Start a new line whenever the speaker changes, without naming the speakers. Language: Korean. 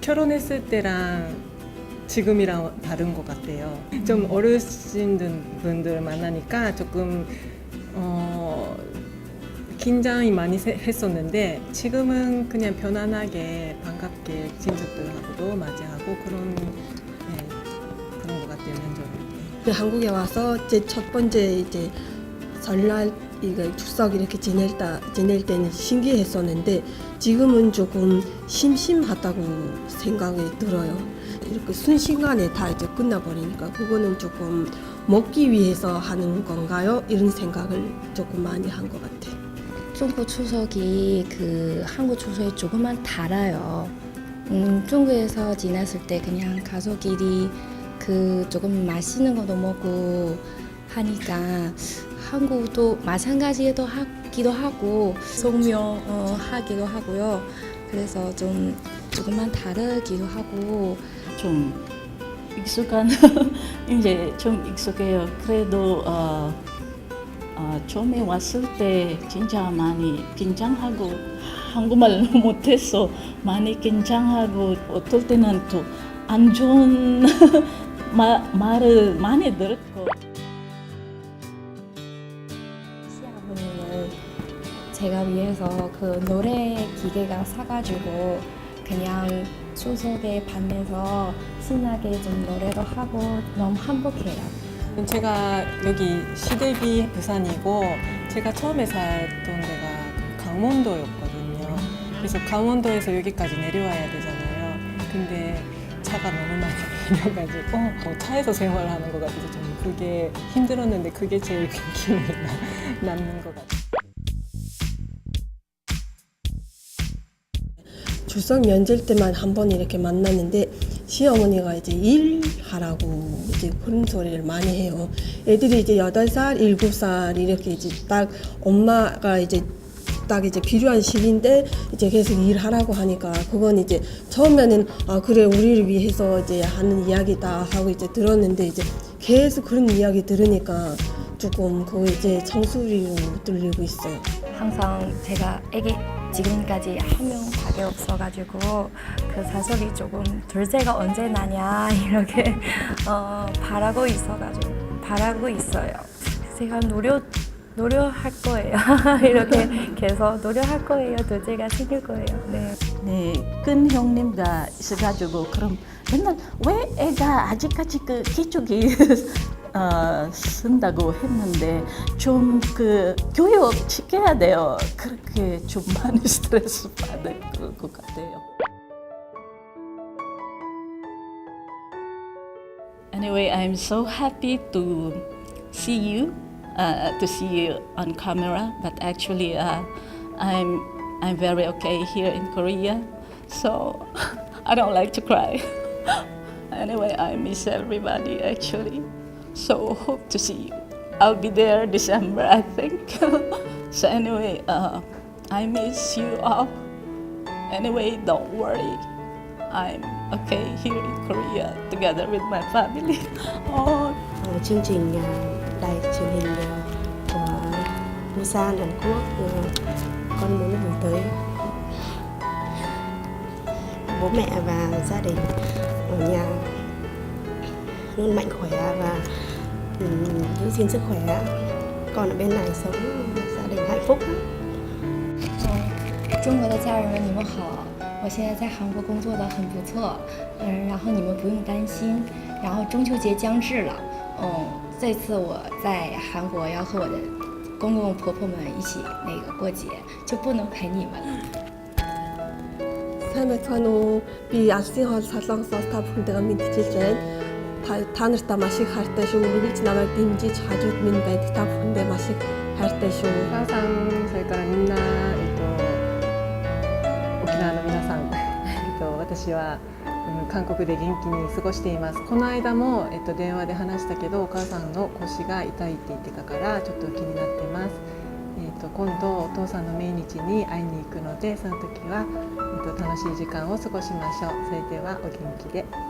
결혼했을 때랑 지금이랑 다른 것 같아요. 좀 어르신 분들 만나니까 조금 어, 긴장이 많이 세- 했었는데 지금은 그냥 편안하게 반갑게 친척들하고도 맞이하고 그런
한국에 와서 제 첫 번째 이제 설날 이거 추석 이렇게 지낼 때 지낼 때는 신기했었는데 지금은 조금 심심하다고 생각이 들어요. 이렇게 순식간에 다 이제 끝나버리니까 그거는 조금 먹기 위해서 하는 건가요? 이런 생각을 조금 많이 한 것 같아요.
중국 추석이 그 한국 추석이 조금만 달아요. 음, 중국에서 지냈을 때 그냥 가족끼리 그 조금 맛있는 것도 먹고 하니까 한국도 마찬가지에도 하기도 하고 성명 어, 하기도 하고요. 그래서 좀 조금만 다르기도 하고
좀 익숙한 이제 좀 익숙해요. 그래도 어, 어, 처음에 왔을 때 진짜 많이 긴장하고 한국말 못해서 많이 긴장하고 어떨 때는 또 안 좋은 마, 말을 많이 들었고
시아버님은 제가 위해서 그 노래 기계가 사가지고 그냥 추석에 밤에서 신나게 좀 노래도 하고 너무 행복해요.
제가 여기 시댁이 부산이고 제가 처음에 살던 데가 그 강원도였거든요. 그래서 강원도에서 여기까지 내려와야 되잖아요. 근데 차가 너무 많이 밀려가지고 어, 차에서 생활하는 것 같아서 좀 그게 힘들었는데 그게 제일 기억에 나- 남는 것 같아요.
추석 명절 때만 한 번 이렇게 만났는데 시어머니가 이제 일하라고 이제 그런 소리를 많이 해요. 애들이 이제 여덟 살, 일곱 살 이렇게 이제 딱 엄마가 이제 딱 이제 필요한 시기인데 이제 계속 일하라고 하니까 그건 이제 처음에는 아 그래 우리를 위해서 이제 하는 이야기다 하고 이제 들었는데 이제 계속 그런 이야기 들으니까 조금 그거 이제 청소리로 들리고 있어요.
항상 제가 애기 지금까지 한 명밖에 없어가지고 그 사석이 조금 둘째가 언제 나냐 이렇게 어, 바라고 있어가지고 바라고 있어요. 제가 노력 노력할 거예요. 이렇게 계속 노력할 거예요. 둘째가 생길 거예요. 네.
네, 큰 형님가 있어가지고 그럼 맨날 왜 애가 아직까지 그 기초기 어, 쓴다고 했는데 좀 그 교육 시켜야 돼요. 그렇게 좀 많이 스트레스 받을 것 같아요. Anyway, I'm so happy to see you, uh, to see you on camera. But actually, uh, I'm I'm very okay here in Korea, so I don't like to cry. anyway, I miss everybody actually. So hope to see you. I'll be there December, I think. so anyway, uh, I miss you all. Anyway, don't worry. I'm okay here in Korea together with my family. oh,
Ờ, chương trình đài truyền hình ờ, của Busan Hàn Quốc ờ, con muốn gửi tới bố mẹ và gia đình ở nhà luôn mạnh khỏe và ừm, giữ gìn sức khỏe con ở bên này sống gia đình hạnh phúc lắm.
中国的家人们，你们好！我现在在韩国工作的很不错，嗯，然后你们不用担心。然后中秋节将至了，嗯， 这次我在韩国要和我的公公婆婆们一起那个过节，就不能陪你们了。
сайн байцгаана уу? Би Алсын хоол Солонгосоос та бүхэндээ мэдчилж байна. Та, та нартаа маш их хайртай шүү. үргэлж намайг дэмжиж хажууд минь байдаг та бүхэндээ маш их хайртай шүү.
お母さん、それか 私は、うん、韓国で元気に過ごしています。この間も、えっと、電話で話したけど、お母さんの腰が痛いって言ってたから、ちょっと気になってます。えっと、今度お父さんの命日に会いに行くので、その時は、えっと、楽しい時間を過ごしましょう。それではお元気で。